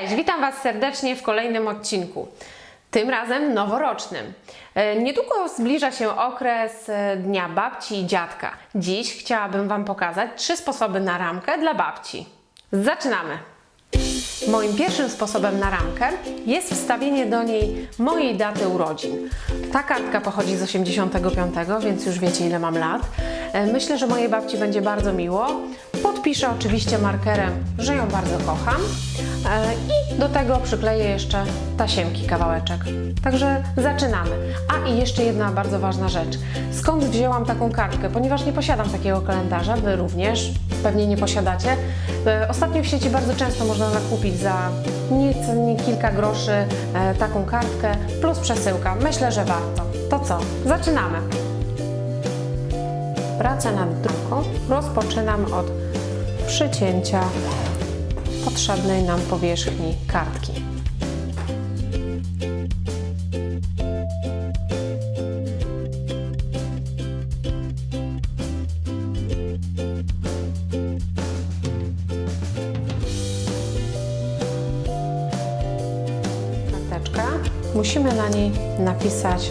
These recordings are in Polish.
Cześć, witam Was serdecznie w kolejnym odcinku. Tym razem noworocznym. E, Niedługo zbliża się okres e, Dnia Babci i Dziadka. Dziś chciałabym Wam pokazać trzy sposoby na ramkę dla babci. Zaczynamy! Moim pierwszym sposobem na ramkę jest wstawienie do niej mojej daty urodzin. Ta kartka pochodzi z 85, więc już wiecie ile mam lat. E, Myślę, że mojej babci będzie bardzo miło. Podpiszę oczywiście markerem, że ją bardzo kocham. E, I do tego przykleję jeszcze tasiemki kawałeczek. Także zaczynamy. A i jeszcze jedna bardzo ważna rzecz. Skąd wzięłam taką kartkę? Ponieważ nie posiadam takiego kalendarza, Wy również pewnie nie posiadacie. E, Ostatnio w sieci bardzo często można zakupić za nic, nie kilka groszy e, taką kartkę plus przesyłka. Myślę, że warto. To co? Zaczynamy. Pracę nad drugą rozpoczynam od przycięcia potrzebnej nam powierzchni kartki. Karteczka. Musimy na niej napisać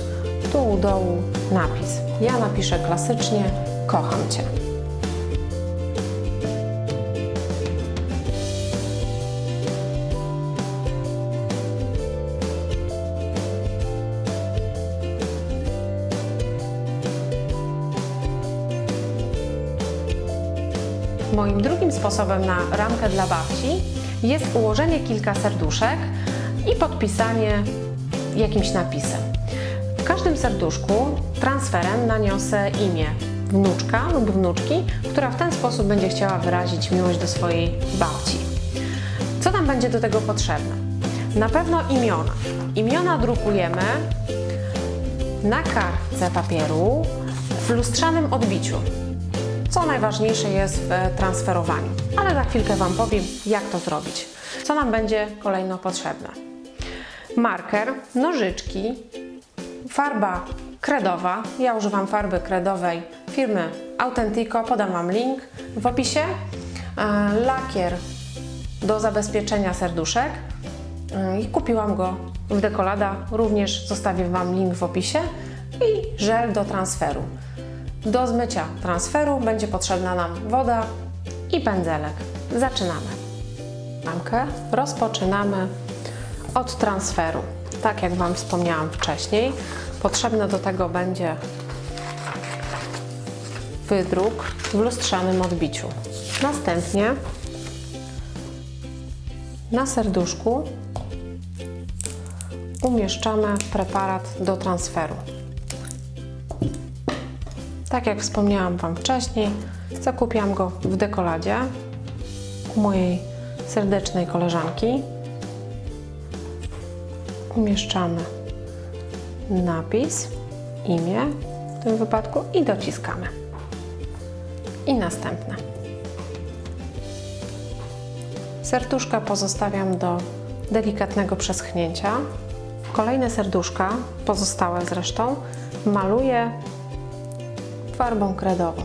tu u dołu napis. Ja napiszę klasycznie kocham Cię. Moim drugim sposobem na ramkę dla babci jest ułożenie kilka serduszek i podpisanie jakimś napisem. W każdym serduszku transferem naniosę imię wnuczka lub wnuczki, która w ten sposób będzie chciała wyrazić miłość do swojej babci. Co nam będzie do tego potrzebne? Na pewno imiona. Imiona drukujemy na kartce papieru w lustrzanym odbiciu co najważniejsze jest w transferowaniu. Ale za chwilkę Wam powiem, jak to zrobić. Co nam będzie kolejno potrzebne? Marker, nożyczki, farba kredowa. Ja używam farby kredowej firmy Authentico, podam Wam link w opisie. E, Lakier do zabezpieczenia serduszek E, i kupiłam go w Dekolada. Również zostawię Wam link w opisie i żel do transferu. Do zmycia transferu będzie potrzebna nam woda i pędzelek. Zaczynamy. Ramkę rozpoczynamy od transferu. Tak jak Wam wspomniałam wcześniej, potrzebny do tego będzie wydruk w lustrzanym odbiciu. Następnie na serduszku umieszczamy preparat do transferu. Tak jak wspomniałam Wam wcześniej, zakupiłam go w dekoladzie u mojej serdecznej koleżanki. Umieszczamy napis, imię w tym wypadku i dociskamy. I następne. Serduszka pozostawiam do delikatnego przeschnięcia. Kolejne serduszka, pozostałe zresztą, maluję farbą kredową.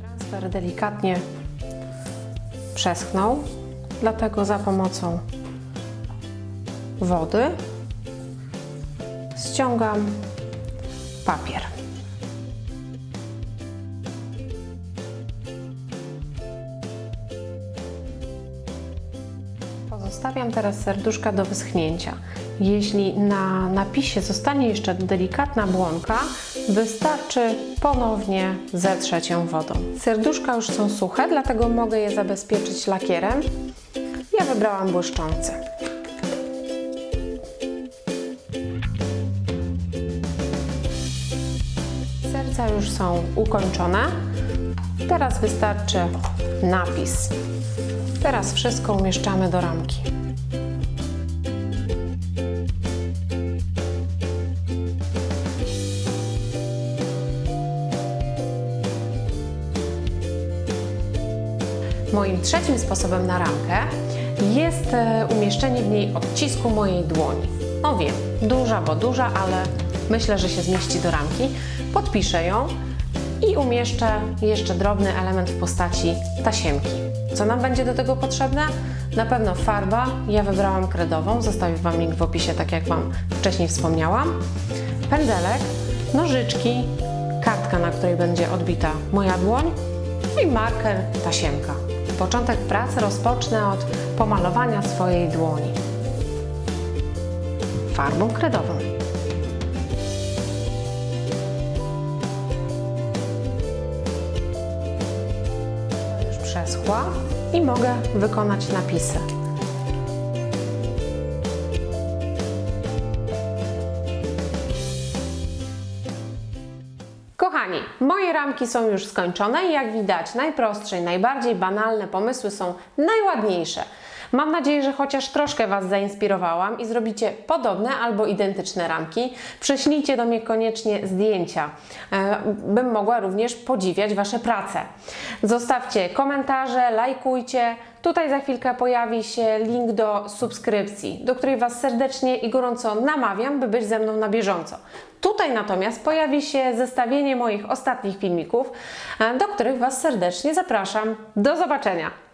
Transfer delikatnie przeschnął, dlatego za pomocą wody ściągam papier. Pozostawiam teraz serduszka do wyschnięcia. Jeśli na napisie zostanie jeszcze delikatna błonka, wystarczy ponownie zetrzeć ją wodą. Serduszka już są suche, dlatego mogę je zabezpieczyć lakierem. Ja wybrałam błyszczący. Serca już są ukończone. Teraz wystarczy napis. Teraz wszystko umieszczamy do ramki. Moim trzecim sposobem na ramkę jest e, umieszczenie w niej odcisku mojej dłoni. No wiem, duża, bo duża, ale myślę, że się zmieści do ramki. Podpiszę ją i umieszczę jeszcze drobny element w postaci tasiemki. Co nam będzie do tego potrzebne? Na pewno farba, ja wybrałam kredową, zostawię Wam link w opisie, tak jak Wam wcześniej wspomniałam. Pędzelek, nożyczki, kartka, na której będzie odbita moja dłoń i marker, tasiemka. Początek pracy rozpocznę od pomalowania swojej dłoni farbą kredową. Przeschła i mogę wykonać napisy. Kochani, moje ramki są już skończone i jak widać, najprostsze i najbardziej banalne pomysły są najładniejsze. Mam nadzieję, że chociaż troszkę Was zainspirowałam i zrobicie podobne albo identyczne ramki. Prześlijcie do mnie koniecznie zdjęcia, e, bym mogła również podziwiać Wasze prace. Zostawcie komentarze, lajkujcie. Tutaj za chwilkę pojawi się link do subskrypcji, do której Was serdecznie i gorąco namawiam, by być ze mną na bieżąco. Tutaj natomiast pojawi się zestawienie moich ostatnich filmików, e, do których Was serdecznie zapraszam. Do zobaczenia!